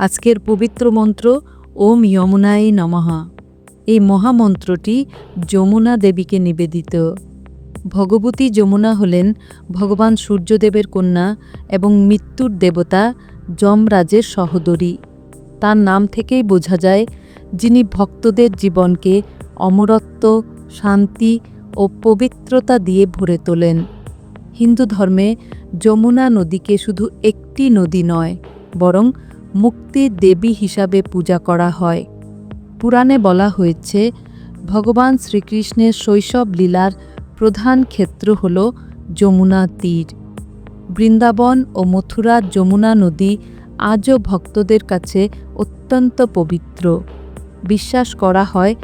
আজকের পবিত্র মন্ত্র, ওম যমুনাই নমঃ। এই মহামন্ত্রটি যমুনা দেবীকে নিবেদিত। ভগবতী যমুনা হলেন ভগবান সূর্যদেবের কন্যা এবং মৃত্যুর দেবতা যমরাজের সহোদরী। তার নাম থেকেই বোঝা যায় যিনি ভক্তদের জীবনকে অমরত্ব, শান্তি ও পবিত্রতা দিয়ে ভরে তোলেন। হিন্দু ধর্মে যমুনা নদীকে শুধু একটি নদী নয়, বরং মুক্তির দেবী হিসাবে পূজা করা হয়। পুরাণে বলা হয়েছে, ভগবান শ্রীকৃষ্ণের শৈশব লীলার প্রধান ক্ষেত্র হল যমুনা তীর। বৃন্দাবন ও মথুরার যমুনা নদী আজও ভক্তদের কাছে অত্যন্ত পবিত্র। বিশ্বাস করা হয়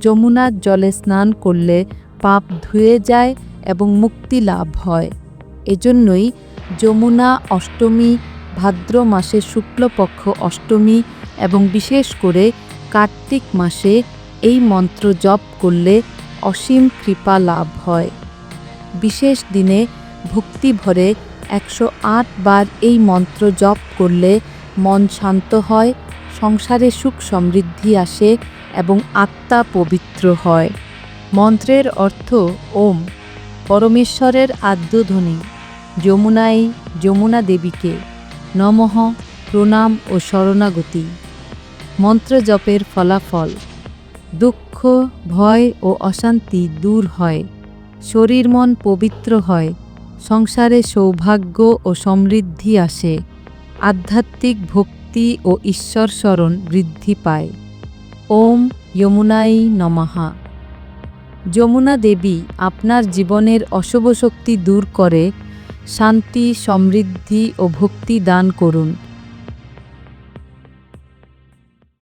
যমুনার জলে স্নান করলে পাপ ধুয়ে যায় এবং মুক্তি লাভ হয়। এজন্যই যমুনা অষ্টমী ভাদ্র মাসে শুক্লপক্ষ অষ্টমী এবং বিশেষ করে কার্তিক মাসে এই মন্ত্র জপ করলে অসীম কৃপা লাভ হয়। বিশেষ দিনে ভক্তি ভরে একশো আট বার এই মন্ত্র জপ করলে মন শান্ত হয়, সংসারে সুখ সমৃদ্ধি আসে এবং আত্মা পবিত্র হয়। মন্ত্রের অর্থ ওম, পরমেশ্বরের আদ্যধ্বনি যমুনাই যমুনা দেবীকে। নমঃ, প্রণাম ও শরণাগতি। মন্ত্র জপের ফলাফল। দুঃখ, ভয় ও অশান্তি দূর হয়। শরীর মন পবিত্র হয়। সংসারে সৌভাগ্য ও সমৃদ্ধি আসে। আধ্যাত্মিক ভক্তি ও ঈশ্বর স্মরণ বৃদ্ধি পায়। ওম যমুনাই নমঃা। যমুনা দেবী আপনার জীবনের অশুভ শক্তি দূর করে শান্তি সমৃদ্ধি ও ভক্তি দান করুন।